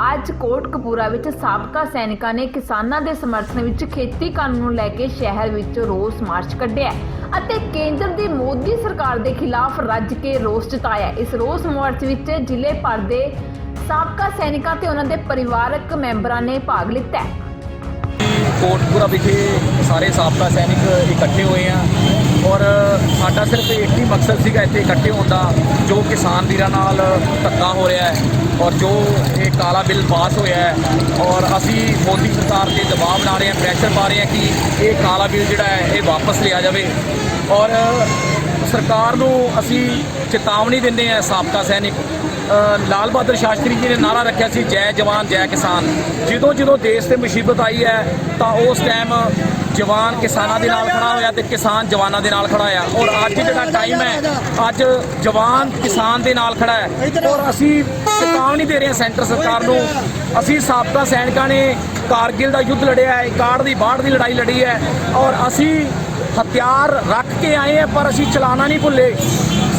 ਅੱਜ ਕੋਟਕਪੂਰਾ ਵਿੱਚ ਸਾਬਕਾ ਸੈਨਿਕਾਂ ਨੇ ਕਿਸਾਨਾਂ ਦੇ ਸਮਰਥਨ ਵਿੱਚ ਖੇਤੀ ਕਾਨੂੰਨ ਲੈ ਕੇ ਸ਼ਹਿਰ ਵਿੱਚ ਰੋਸ ਮਾਰਚ ਕੱਢਿਆ ਅਤੇ ਕੇਂਦਰ ਦੀ ਮੋਦੀ ਸਰਕਾਰ ਦੇ ਖਿਲਾਫ ਰੱਜ ਕੇ ਰੋਸ ਜਤਾਇਆ ਇਸ ਰੋਸ ਮਾਰਚ ਵਿੱਚ ਜ਼ਿਲ੍ਹੇ ਭਰ ਦੇ ਸਾਬਕਾ ਸੈਨਿਕਾਂ ਤੇ ਉਹਨਾਂ ਦੇ ਪਰਿਵਾਰਕ ਮੈਂਬਰਾਂ ਨੇ ਭਾਗ ਲਿੱਤਾ ਹੈ। ਵਿਖੇ ਸਾਰੇ ਸਾਬਕਾ ਸੈਨਿਕ ਇਕੱਠੇ ਹੋਏ ਆ। ਔਰ ਸਾਡਾ ਸਿਰਫ ਇੱਕ ਹੀ ਮਕਸਦ ਸੀਗਾ ਇੱਥੇ ਇਕੱਠੇ ਹੋਣ ਦਾ, ਜੋ ਕਿਸਾਨ ਵੀਰਾਂ ਨਾਲ ਧੱਕਾ ਹੋ ਰਿਹਾ ਹੈ ਔਰ ਜੋ ਇਹ ਕਾਲਾ ਬਿੱਲ ਪਾਸ ਹੋਇਆ ਹੈ ਔਰ ਅਸੀਂ ਮੋਦੀ ਸਰਕਾਰ ਤੇ ਦਬਾਅ ਬਣਾ ਰਹੇ ਹਾਂ ਪ੍ਰੈਸ਼ਰ ਪਾ ਰਹੇ ਹਾਂ ਕਿ ਇਹ ਕਾਲਾ ਬਿੱਲ ਜਿਹੜਾ ਹੈ, ਇਹ ਵਾਪਸ ਲਿਆ ਜਾਵੇ। ਔਰ ਸਰਕਾਰ ਨੂੰ ਅਸੀਂ ਚੇਤਾਵਨੀ ਦਿੰਦੇ ਹਾਂ ਸਾਬਕਾ ਸੈਨਿਕ। ਲਾਲ ਬਹਾਦਰ ਸ਼ਾਸਤਰੀ ਜੀ ਨੇ ਨਾਰਾ ਰੱਖਿਆ ਸੀ, ਜੈ ਜਵਾਨ, ਜੈ ਕਿਸਾਨ। ਜਦੋਂ ਜਦੋਂ ਦੇਸ਼ ਤੇ ਮੁਸੀਬਤ ਆਈ ਹੈ, ਤਾਂ ਉਸ ਟਾਈਮ ਜਵਾਨ ਕਿਸਾਨਾਂ ਦੇ ਨਾਲ ਖੜਾ ਹੋਇਆ ਤੇ ਕਿਸਾਨ ਜਵਾਨਾਂ ਦੇ ਨਾਲ ਖੜਾ ਆ ਔਰ ਅੱਜ ਜਿਹੜਾ ਟਾਈਮ ਹੈ, ਅੱਜ ਜਵਾਨ ਕਿਸਾਨ ਦੇ ਨਾਲ ਖੜਾ ਹੈ। ਔਰ ਅਸੀਂ ਚੇਤਾਵਨੀ ਦੇ ਰਹੇ ਹਾਂ ਸੈਂਟਰ ਸਰਕਾਰ ਨੂੰ। ਅਸੀਂ ਸਾਬਕਾ ਸੈਨਿਕਾਂ ਨੇ ਕਾਰਗਿਲ ਦਾ ਯੁੱਧ ਲੜਿਆ ਹੈ ਇਕਾੜ ਦੀ ਬਾੜ ਦੀ ਲੜਾਈ ਲੜੀ ਹੈ। ਔਰ ਅਸੀਂ ਹਥਿਆਰ ਰੱਖ ਕੇ ਆਏ ਆ, ਪਰ ਅਸੀਂ ਚਲਾਣਾ ਨਹੀਂ ਭੁੱਲੇ।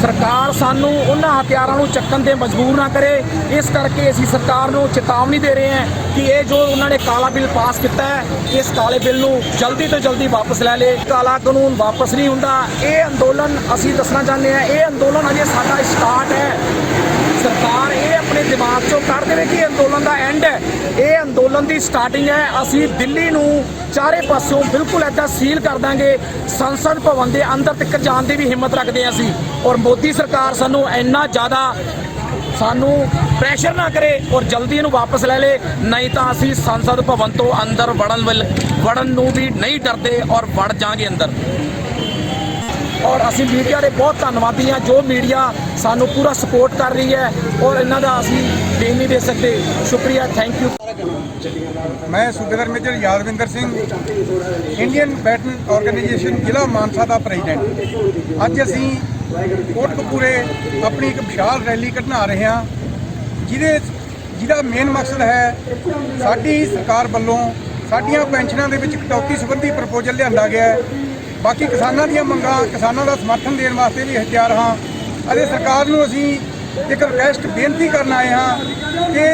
ਸਰਕਾਰ ਸਾਨੂੰ ਉਹਨਾਂ ਹਥਿਆਰਾਂ ਨੂੰ ਚੱਕਣ ਤੇ ਮਜਬੂਰ ਨਾ ਕਰੇ। ਇਸ ਕਰਕੇ ਅਸੀਂ ਸਰਕਾਰ ਨੂੰ ਚੇਤਾਵਨੀ ਦੇ ਰਹੇ ਹਾਂ ਕਿ ਇਹ ਜੋ ਉਹਨਾਂ ਨੇ ਕਾਲਾ ਬਿੱਲ ਪਾਸ ਕੀਤਾ ਹੈ, ਇਸ ਕਾਲੇ ਬਿੱਲ ਨੂੰ ਜਲਦੀ ਤੋਂ ਜਲਦੀ ਵਾਪਸ ਲੈ ਲੇ ਕਾਲਾ ਕਾਨੂੰਨ ਵਾਪਸ ਨਹੀਂ ਹੁੰਦਾ। ਇਹ ਅੰਦੋਲਨ ਅਸੀਂ ਦੱਸਣਾ ਚਾਹੁੰਦੇ ਹਾਂ, ਇਹ ਅੰਦੋਲਨ ਅਜੇ ਸਾਡਾ ਸਟਾਰਟ ਹੈ। ਸਰਕਾਰ ਇਹ ਆਪਣੇ ਦਿਮਾਗ ਚੋਂ ਕੱਢ ਦੇਵੇ ਕਿ ਇਹ ਅੰਦੋਲਨ ਦਾ ਐਂਡ ਹੈ। ਇਹ ਅੰਦੋਲਨ ਦੀ ਸਟਾਰਟਿੰਗ ਹੈ। ਅਸੀਂ ਦਿੱਲੀ ਨੂੰ ਚਾਰੇ ਪਾਸਿਓਂ ਬਿਲਕੁਲ ਐਦਾਂ ਸੀਲ ਕਰ ਦਾਂਗੇ। ਸੰਸਦ ਭਵਨ ਦੇ ਅੰਦਰ ਤੱਕ ਜਾਣ ਦੀ ਵੀ ਹਿੰਮਤ ਰੱਖਦੇ ਹਾਂ ਅਸੀਂ। ਔਰ ਮੋਦੀ ਸਰਕਾਰ ਸਾਨੂੰ ਇੰਨਾ ਜ਼ਿਆਦਾ ਸਾਨੂੰ ਪ੍ਰੈਸ਼ਰ ਨਾ ਕਰੇ ਔਰ ਜਲਦੀ ਇਹਨੂੰ ਵਾਪਸ ਲੈ ਲੇ। ਨਹੀਂ ਤਾਂ ਅਸੀਂ ਸੰਸਦ ਭਵਨ ਤੋਂ ਅੰਦਰ ਵੜਨ ਵੱਲ ਵੜਨ ਨੂੰ ਵੀ ਨਹੀਂ ਡਰਦੇ ਔਰ ਵੜ ਜਾਾਂਗੇ ਅੰਦਰ। ਔਰ ਅਸੀਂ ਮੀਡੀਆ ਦੇ ਬਹੁਤ ਧੰਨਵਾਦੀ ਹਾਂ, ਜੋ ਮੀਡੀਆ ਸਾਨੂੰ ਪੂਰਾ ਸਪੋਰਟ ਕਰ ਰਹੀ ਹੈ ਔਰ ਇਹਨਾਂ ਦਾ ਅਸੀਂ ਦੇਣ ਨਹੀਂ ਦੇ ਸਕਦੇ। ਸ਼ੁਕਰੀਆ ਥੈਂਕ ਯੂ ਮੈਂ Subedar major Yadvinder Singh Indian baton organisation ਜ਼ਿਲ੍ਹਾ ਮਾਨਸਾ ਦਾ ਪ੍ਰੈਜ਼ੀਡੈਂਟ ਅੱਜ ਅਸੀਂ ਕੋਟਕਪੂਰੇ ਆਪਣੀ ਇੱਕ ਵਿਸ਼ਾਲ ਰੈਲੀ ਕੱਢਣਾ ਰਹੇ ਹਾਂ, ਜਿਹਦੇ ਜਿਹਦਾ ਮੇਨ ਮਕਸਦ ਹੈ ਸਾਡੀ ਸਰਕਾਰ ਵੱਲੋਂ ਸਾਡੀਆਂ ਪੈਨਸ਼ਨਾਂ ਦੇ ਵਿੱਚ ਕਟੌਤੀ ਸੰਬੰਧੀ ਪ੍ਰਪੋਜ਼ਲ ਲਿਆਂਦਾ ਗਿਆ ਹੈ। ਬਾਕੀ ਕਿਸਾਨਾਂ ਦੀਆਂ ਮੰਗਾਂ ਕਿਸਾਨਾਂ ਦਾ ਸਮਰਥਨ ਦੇਣ ਵਾਸਤੇ ਵੀ ਹਥਿਆਰ ਹਾਂ। ਅਤੇ ਸਰਕਾਰ ਨੂੰ ਅਸੀਂ ਇੱਕ ਰਿਕਵੈਸਟ ਬੇਨਤੀ ਕਰਨ ਆਏ ਹਾਂ ਕਿ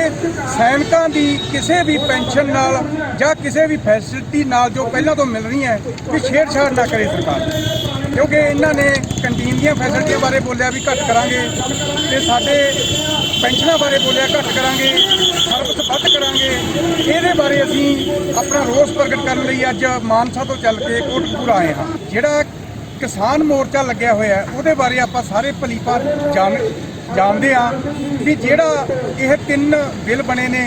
ਸੈਨਿਕਾਂ ਦੀ ਕਿਸੇ ਵੀ ਪੈਨਸ਼ਨ ਨਾਲ ਜਾਂ ਕਿਸੇ ਵੀ ਫੈਸਿਲਿਟੀ ਨਾਲ ਜੋ ਪਹਿਲਾਂ ਤੋਂ ਮਿਲ ਰਹੀ ਹੈ ਵੀ ਛੇੜਛਾੜ ਨਾ ਕਰੇ ਸਰਕਾਰ। ਕਿਉਂਕਿ ਇਹਨਾਂ ਨੇ ਕੰਟੀਨ ਦੀਆਂ ਫੈਸਿਲਿਟੀਆਂ ਬਾਰੇ ਬੋਲਿਆ ਵੀ ਘੱਟ ਕਰਾਂਗੇ ਤੇ ਸਾਡੇ ਪੈਨਸ਼ਨਾਂ ਬਾਰੇ ਬੋਲਿਆ ਘੱਟ ਕਰਾਂਗੇ ਸਰਵਿਸ ਵੱਧ ਕਰਾਂਗੇ। ਇਹਦੇ ਬਾਰੇ ਅਸੀਂ ਆਪਣਾ ਰੋਸ ਪ੍ਰਗਟ ਕਰਨ ਲਈ ਅੱਜ ਮਾਨਸਾ ਤੋਂ ਚੱਲ ਕੇ ਕੋਟਕਪੂਰਾ ਆਏ ਹਾਂ। ਜਿਹੜਾ ਕਿਸਾਨ ਮੋਰਚਾ ਲੱਗਿਆ ਹੋਇਆ ਉਹਦੇ ਬਾਰੇ ਆਪਾਂ ਸਾਰੇ ਭਲੀ ਜਾਣ ਜਾਣਦੇ ਆ ਵੀ ਜਿਹੜਾ ਇਹ ਤਿੰਨ ਬਿੱਲ ਬਣੇ ਨੇ,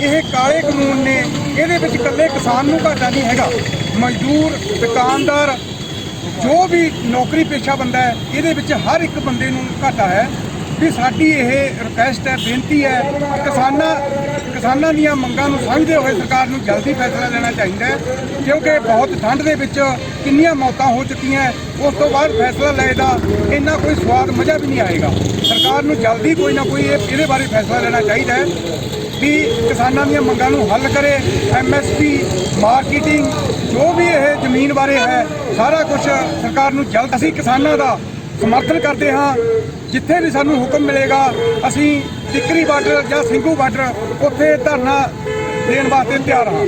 ਇਹ ਕਾਲੇ ਕਾਨੂੰਨ ਨੇ, ਇਹਦੇ ਵਿੱਚ ਇਕੱਲੇ ਕਿਸਾਨ ਨੂੰ ਘਾਟਾ ਨਹੀਂ ਹੈਗਾ। ਮਜ਼ਦੂਰ, ਦੁਕਾਨਦਾਰ ਜੋ ਵੀ ਨੌਕਰੀ ਪੇਸ਼ਾ ਬੰਦਾ ਹੈ, ਇਹਦੇ ਵਿੱਚ ਹਰ ਇੱਕ ਬੰਦੇ ਨੂੰ ਘਾਟਾ ਹੈ। ਵੀ ਸਾਡੀ ਇਹ ਰਿਕੁਐਸਟ ਹੈ, ਬੇਨਤੀ ਹੈ, ਕਿਸਾਨਾਂ ਕਿਸਾਨਾਂ ਦੀਆਂ ਮੰਗਾਂ ਨੂੰ ਸਮਝਦੇ ਹੋਏ ਸਰਕਾਰ ਨੂੰ ਜਲਦੀ ਫੈਸਲਾ ਲੈਣਾ ਚਾਹੀਦਾ ਹੈ। ਕਿਉਂਕਿ ਬਹੁਤ ਠੰਡ ਦੇ ਵਿੱਚ ਕਿੰਨੀਆਂ ਮੌਤਾਂ ਹੋ ਚੁੱਕੀਆਂ ਉਸ ਤੋਂ ਬਾਅਦ ਫੈਸਲਾ ਲੈਣ ਦਾ ਇੰਨਾ ਕੋਈ ਸਵਾਦ ਮਜ਼ਾ ਵੀ ਨਹੀਂ ਆਏਗਾ। ਸਰਕਾਰ ਨੂੰ ਜਲਦੀ ਕੋਈ ਨਾ ਕੋਈ ਇਹ- ਇਹਦੇ ਬਾਰੇ ਫੈਸਲਾ ਲੈਣਾ ਚਾਹੀਦਾ ਹੈ। ਵੀ ਕਿਸਾਨਾਂ ਦੀਆਂ ਮੰਗਾਂ ਨੂੰ ਹੱਲ ਕਰੇ ਐਮਐਸਪੀ ਮਾਰਕੀਟਿੰਗ ਜੋ ਵੀ ਇਹ ਜ਼ਮੀਨ ਬਾਰੇ ਹੈ, ਸਾਰਾ ਕੁਝ ਸਰਕਾਰ ਨੂੰ ਜਲਦ ਅਸੀਂ ਕਿਸਾਨਾਂ ਦਾ ਸਮਰਥਨ ਕਰਦੇ ਹਾਂ। ਜਿੱਥੇ ਵੀ ਸਾਨੂੰ ਹੁਕਮ ਮਿਲੇਗਾ, ਅਸੀਂ ਟਿੱਕਰੀ ਬਾਰਡਰ ਜਾਂ ਸਿੰਘੂ ਬਾਰਡਰ, ਉੱਥੇ ਧਰਨਾ ਦੇਣ ਵਾਸਤੇ ਤਿਆਰ ਹਾਂ।